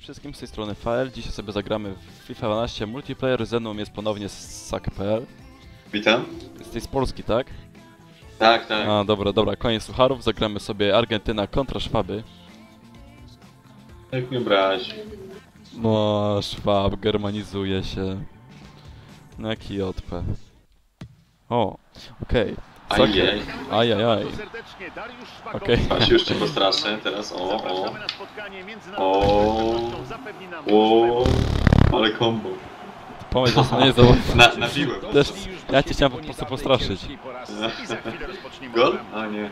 Cześć wszystkim, z tej strony FL. Dzisiaj sobie zagramy w FIFA 12 multiplayer. Ze mną jest ponownie sak.pl. Witam. Jesteś z Polski, tak? Tak, tak. A, dobra, dobra, koniec sucharów. Zagramy sobie Argentyna kontra Szwaby. Jak nie brać. No, Szwab germanizuje się. No jaki JP. O, okej. Okay. Ajej. Ajajaj. Okej. Patrz, już cię postraszę teraz. O, o. O, O, ale kombo. Pomysł to nie jest Na, nabiłem. Też, ja cię chciałem po prostu postraszyć. Gol? A nie.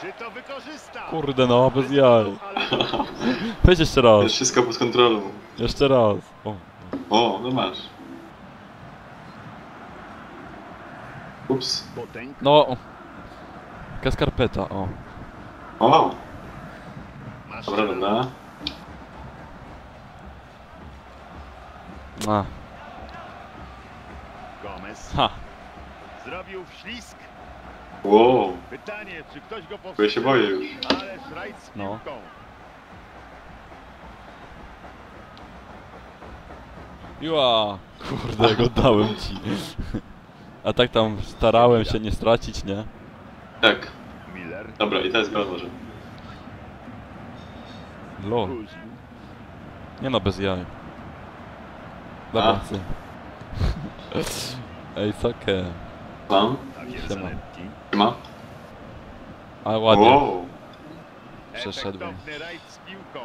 Czy to wykorzysta? Kurde no, bez jaj. Weź jeszcze raz. Jest wszystko pod kontrolą. Jeszcze raz. O. O, no masz. Ups. No. Jaka skarpeta, o. O, dobra, dobra. A, Gomez ha. zrobił wślizg. Wow, Pytanie, czy ktoś go powstrzymał? ja się boję już. Ale z No. Jua, kurde, go dałem ci. A tak tam starałem się nie stracić, nie? Tak. Miller. Dobra, i teraz gol może. Lol. Nie no, bez jaj. Dobra, A. ty. Ej, sakę. Mam? Siema. Zanetti. Ma? A ładnie. Wow. Przeszedłem. Efektowny rajd z piłką.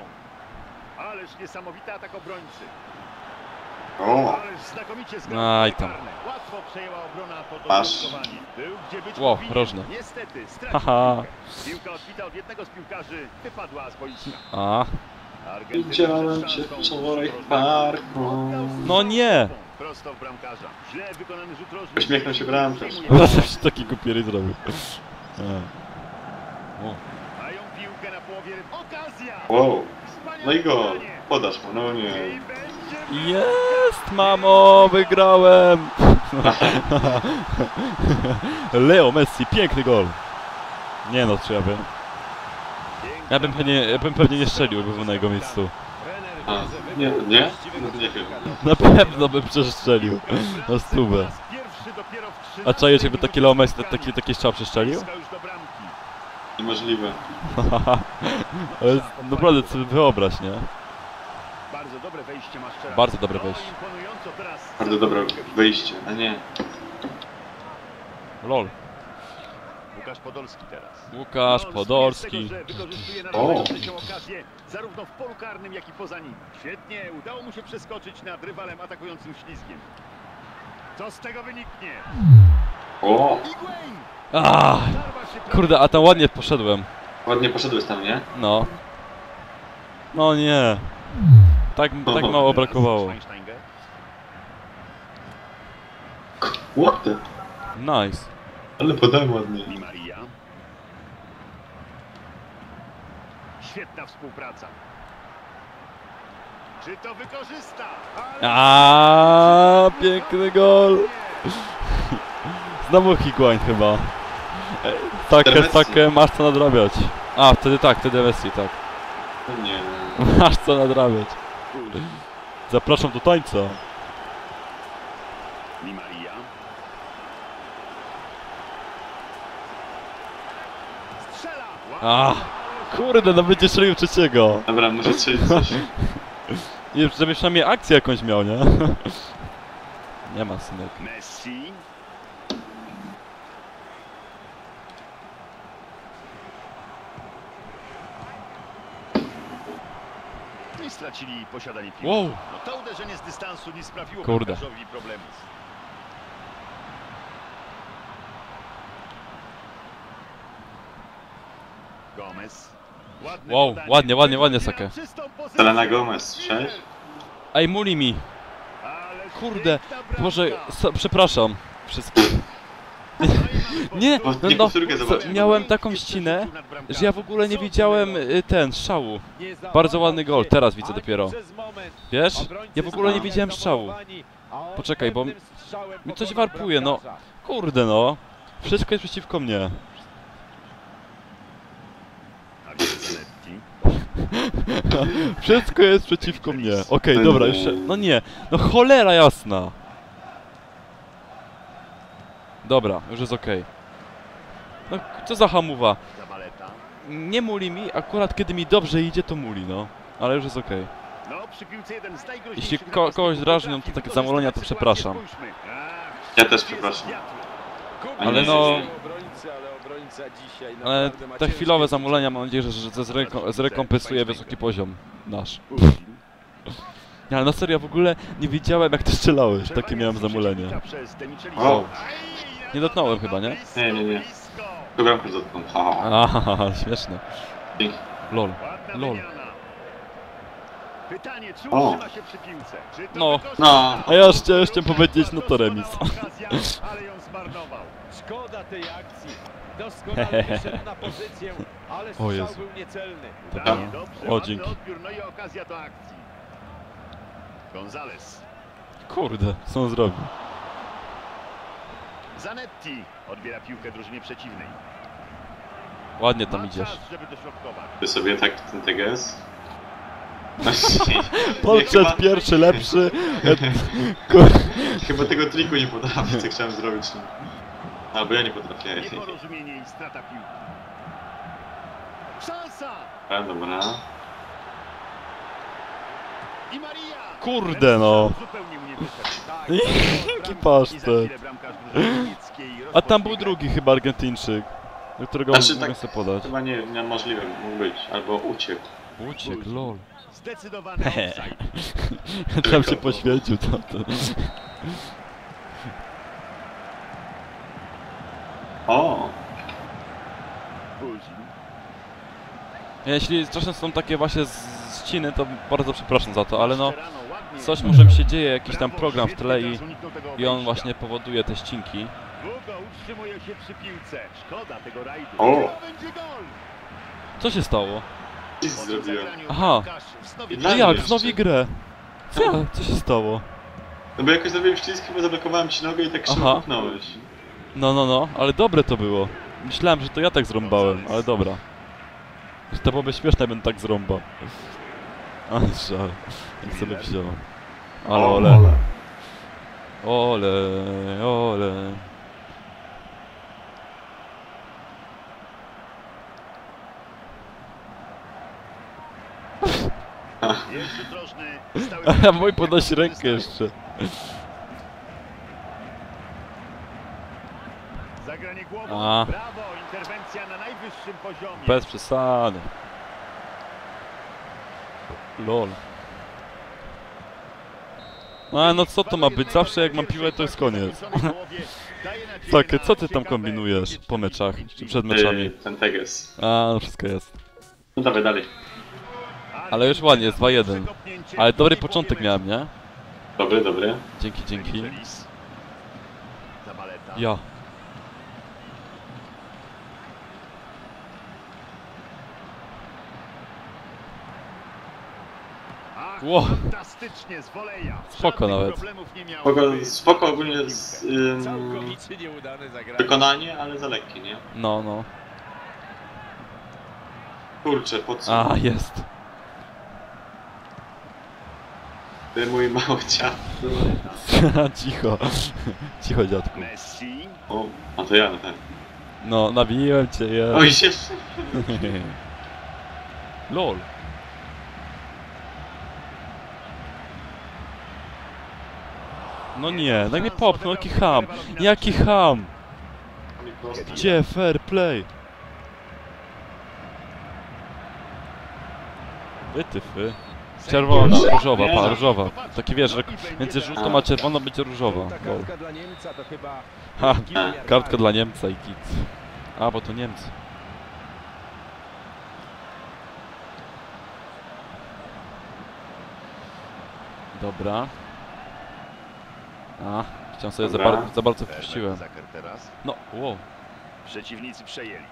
Ależ niesamowity atak obrońcy. O, Aj, tam. karne. Łatwo przejęła obrona to Masz. Ło, stracił Haha. Piłka odbita od jednego z piłkarzy wypadła z boiska. A. Widziałem cię wczoraj w parku. No nie! Prosto w bramkarza. Źle wykonany rzut rożny. Uśmiechnął się bramkarz. Zawsze taki głupi zrobił. O. Mają piłkę na połowie. Okazja! Wow. No i go. Podasz mu, no nie. Jest, mamo, wygrałem! Leo Messi, piękny gol. Nie no, czy ja bym. Ja bym pewnie, ja bym pewnie nie strzelił, by był na jego miejscu. A, nie, nie? No nie chyba. Na pewno bym przestrzelił. Na stówę. A czajesz, jakby taki Leo Messi taki, taki strzał przestrzelił? Niemożliwe. Ale naprawdę sobie wyobraź, nie? Bardzo dobre wejście Maszczera. Bardzo dobre wejście. Bardzo dobre wyjście, a nie. Lol. Łukasz Podolski teraz. Łukasz No, Podolski. O. zarówno w polu karnym, jak i poza nim. Świetnie, udało mu się przeskoczyć nad rywalem atakującym ślizgiem. Co z tego wyniknie? O! Ah, kurde, a tam ładnie poszedłem. ładnie poszedłeś tam, nie? No. No nie. Tak, tak mało brakowało. What the? Nice. Ale podałem ładnie. Di Maria. Świetna współpraca. Czy to wykorzysta? A piękny gol. Znowu Higuain chyba. Takie, takie, masz co nadrabiać. A, wtedy tak, wtedy Messi, tak. Nie. Masz co nadrabiać. Zapraszam do tańca. A, kurde, no będzie strzelił trzeciego. Dobra, strzelić coś. I żeby przynajmniej akcję jakąś miał, nie? Nie ma synek. Messi. Stracili posiadanie piłki. Wow. No to uderzenie z dystansu nie sprawiło Kurde. problemów. Gomez. Ładne Wow, podanie. ładnie, ładnie, ładnie, pozycję. Selena Gomez, słyszałeś? Ej, muli mi. Kurde, Boże, so, przepraszam wszystkich. Nie, no, nie no co, zobaczyłem. miałem taką ścinę, że ja w ogóle nie widziałem y, ten, strzału. Bardzo ładny gol, teraz widzę dopiero. Wiesz? Ja w ogóle nie widziałem strzału. Poczekaj, bo mi coś warpuje, no. Kurde no. Wszystko jest przeciwko mnie. Wszystko jest przeciwko mnie. Okej, No dobra, jeszcze... No nie, no cholera jasna. Dobra, już jest okej. No, co za hamuwa. Zabaleta. Nie muli mi, akurat kiedy mi dobrze idzie, to muli, no. Ale już jest okej. No, z najgroźniejszych Jeśli ko- kogoś drażnią, to takie zamolenia, to przepraszam. Ja też przepraszam. Ale no- ale te chwilowe zamulenia mam nadzieję, że, że zreko zrekompensuje wysoki poziom nasz. Nie, ale na serio, w ogóle nie wiedziałem jak ty strzelałeś. Takie miałem zamulenie. Nie dotknąłem chyba, nie? Nie, nie, nie. Programkę dotknął. Ha, Aha, śmieszne. dzięki. Lol. Lol. Pytanie, czy O. utrzyma się przy piłce? Czy to No. wykorzysta? No. A ja już chciałem jeszcze powiedzieć, no to remis. Okazja, ale ją zmarnował. Szkoda tej akcji. Doskonale wyszedł na pozycję, ale strzał Jezu. był niecelny. Dobrze, O, ładny dzięki. odbiór, no i okazja do akcji. Gonzales. Kurde, co on zrobił? Zanetti odbiera piłkę drużynie przeciwnej. Ładnie tam Ma idziesz. czas, żeby dośrodkować. Ty sobie tak ten TGS? Właśnie. Podszedł Chyba- pierwszy, lepszy. Kur... Chyba tego triku nie potrafię, co chciałem zrobić. no. Albo ja nie potrafię. Nieporozumienie i strata piłki. Szansa! A, dobra. Kurde, no. Tak, Jaki pasztet. A tam był drugi chyba Argentyńczyk. Do którego Znaczy, mogę tak- sobie podać. Chyba nie, niemożliwe mógł być. Albo uciekł. Uciekł, lol. Zdecydowany offside. Tam się poświęcił to. to. O! Jeśli czasem są takie właśnie z- ściny, to bardzo przepraszam za to, ale no coś może mi się dzieje, jakiś tam program w tle i, i on właśnie powoduje te ścinki. Długo utrzymuje się przy piłce. Szkoda tego rajdu. O! Co się stało? Nic zrobiłem. Aha. wznowi No jak? Znowu grę. Co? ja- Co się stało? No bo jakoś zrobiłem ślizg, chyba zablokowałem ci nogę i tak Aha. szybko pchnąłeś. No, no, no, ale dobre to było. Myślałem, że to ja tak zrąbałem, ale dobra. Że To byłoby śmieszne, jakbym tak zrąbał. Ale żal. Jak sobie wziął. Ale ole. Ole, ole. A mój podnosi rękę jeszcze. Zagranie głową. Brawo, interwencja na najwyższym poziomie. Bez przesady. Lol. A no co to ma być? Zawsze jak mam piłę to jest koniec. Tak, co ty tam kombinujesz po meczach? Czy przed meczami? Ten TGS. A, no wszystko jest. No dawaj dalej. Ale już ładnie, jest 2-1. Ale dobry początek miałem, nie? Dobry, dobry. Dzięki, dzięki. Ja. Ło. fantastycznie z woleja. Spoko nawet. Spoko, spoko ogólnie z, ym, wykonanie, ale za lekkie, nie? No, no. Kurczę, po co? A, jest. Ty mój mały ciasto. Cicho. Cicho, dziadku. Messi. O, a to ja, tak. No, nabiłem cię, je. Oj, się... Lol. No nie, tak mnie popchnął, jaki ham. Jaki ham. Gdzie fair play? Wytyfy. Czerwona, różowa, pa, różowa. Taki wiesz, że między żółtą a czerwoną będzie różowa. Kartka dla Niemca to chyba... Ha, kartka dla Niemca i kit. A, bo to Niemcy. Dobra. A, chciałem sobie za, bar za bardzo wpuściłem. No, wow. Przeciwnicy przejęli.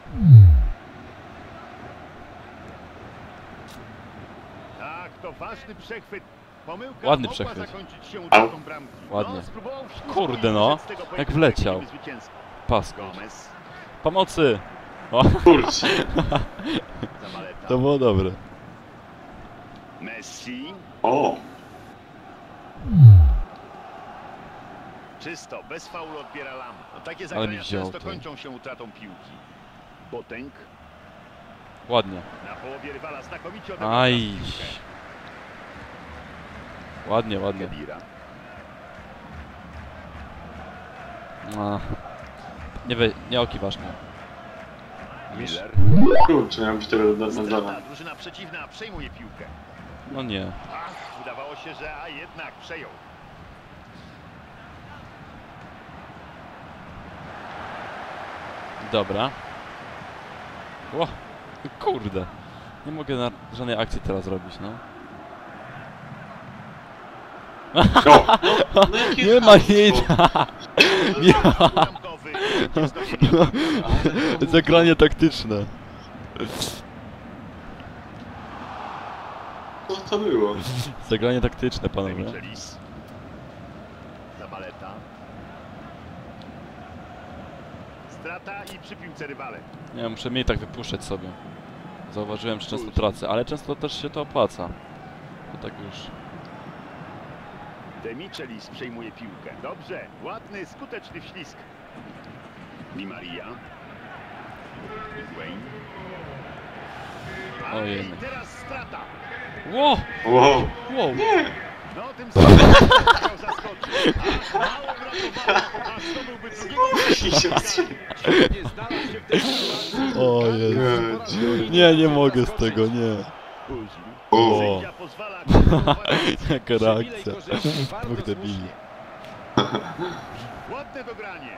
Tak, to ważny przechwyt. Pomyłka Ładny przechwyt. zakończyć się bramki. Ładnie. No, wślizgnąć Kurde, no. Jak wleciał. jakimś zwycięstwem. Pas. Gomez, Pomocy! O, Kurczę. To było dobre. Messi. O! Czysto, bez faulu odbiera Lam. No, takie zagrania często kończą się utratą piłki. Botenk Ładnie. na połowie rywala znakomicie Aj. Ładnie, ładnie. A. Nie, we, nie okiwasz mnie. Miller. Kurczę, miałem być tego na, drużyna przeciwna przejmuje piłkę. No nie. Ach, wydawało się, że a jednak przejął. Dobra. O, kurde. Nie mogę na żadnej akcji teraz robić, no. No, no jakie Nie ma chamstwo. nic. Nie zdobywa. Zagranie taktyczne. Co to było? Zagranie taktyczne, panowie. Strata i przy piłce rywale. Nie, muszę mniej tak wypuszczać sobie. Zauważyłem, że często tracę, ale często też się to opłaca. To tak już. Demichelis przejmuje piłkę. Dobrze, ładny, skuteczny wślizg. Di Maria. Ale Ojej. i teraz strata. Ło! Wow! Wow! No tym samym chciał zaskoczyć. A mało brakowało, aż to byłby drugiego I się wstrzymał. Nie znalazł się w tej sytuacji. O Jezu. Nie, nie mogę z tego, nie. O! Jaka reakcja. Dwóch debili. Ładne dogranie.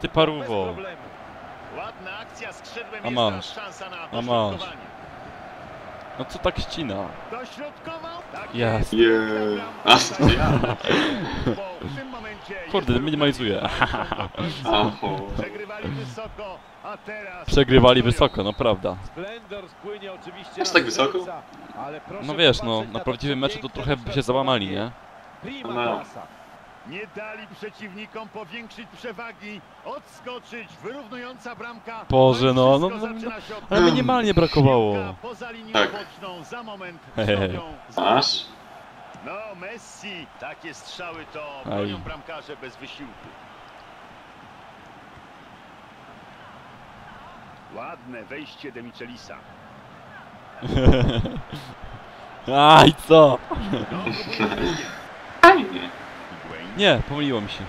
Ty paruwo. Ładna akcja skrzydłem A jest masz. teraz szansa na A masz. No co tak ścina? Jest. Momencie Kurde, jest minimalizuję. Aho. Przegrywali wysoko, a teraz... Przegrywali wysoko, no prawda. Splendor spłynie oczywiście Aż na tak wysoko? serca, ale proszę No wiesz, no, popatrzeć na to prawdziwym meczu to piękne trochę by się załamali, nie? Prima No. klasa. Nie dali przeciwnikom powiększyć przewagi, odskoczyć, wyrównująca bramka. Boże, no, no, no, zaczyna się od Ale minimalnie brakowało. Poza linią Tak. boczną, za moment Masz? No, Messi, takie strzały to Aj. bronią bramkarze bez wysiłku. Ładne wejście Demichelisa. Aj, co? No, próbuje wszystkie. Nie, pomyliło mi się.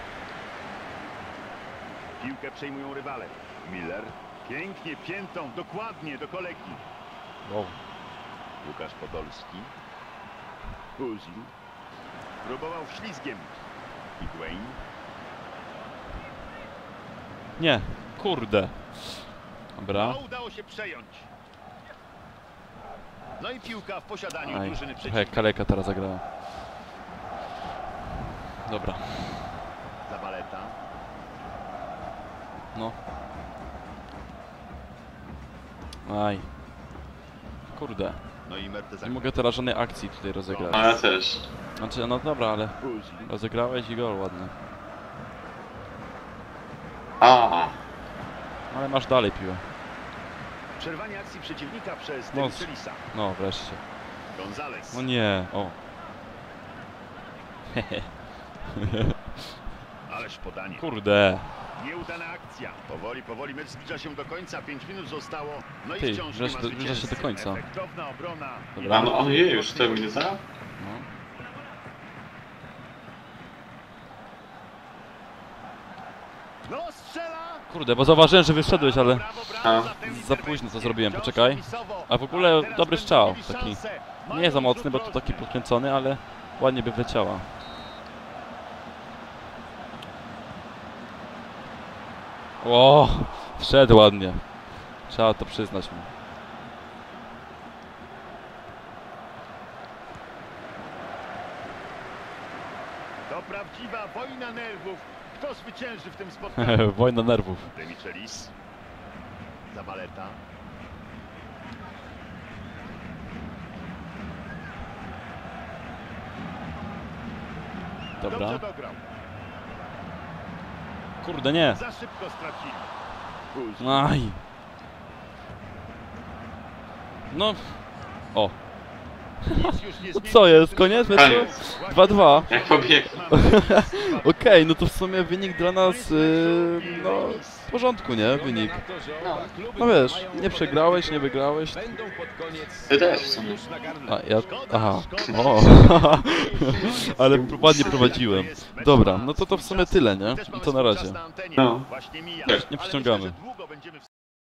Piłkę przejmują rywale. Miller. Pięknie piętą, dokładnie do kolegi. Wow. Łukasz Podolski. Uzil. Próbował ślizgiem. Higuain. Nie, kurde. Dobra. No, udało się przejąć. No i piłka w posiadaniu Aj, drużyny przeciwnej. kaleka teraz zagrała. Dobra, Zabaleta. no. Aj. Kurde, No i nie mogę teraz żadnej akcji tutaj rozegrać. A ja też. Znaczy, no dobra, ale rozegrałeś i gol ładny. A. Ale masz dalej piłę. Przerwanie akcji przeciwnika przez No. Demichelisa. No, wreszcie. Gonzales. No nie, o. Ależ podanie. Kurde. Nieudana akcja. Powoli, powoli mecz zbliża się do końca. 5 minut zostało. No i Ty, wciąż nie zbliża ma się do- zbliża się do końca. Efektowna obrona. Dobra. No ojej, już 4 minuty? No. No strzela! Kurde, bo zauważyłem, że wyszedłeś, ale... A. za późno to zrobiłem, poczekaj. A w ogóle dobry strzał, taki. Nie za mocny, bo to taki podkręcony, ale ładnie by wleciała. O, wszedł ładnie. Trzeba to przyznać mu. To prawdziwa wojna nerwów. Kto zwycięży w tym spotkaniu? Wojna nerwów. Demichelis. Zabaleta. Dobra. Dobrze dograł. Kurde, nie. Za szybko stracili. Aj. No. O. co jest, koniec meczu? 2-2. Jak pobiegł. Okej, no to w sumie wynik dla nas, yy, no, w porządku, nie? Wynik. No wiesz, nie przegrałeś, nie wygrałeś. Ty też w sumie. A, ja, aha, o, ale ładnie prowadziłem. Dobra, no to to w sumie tyle, nie? To na razie. No. Nie przyciągamy.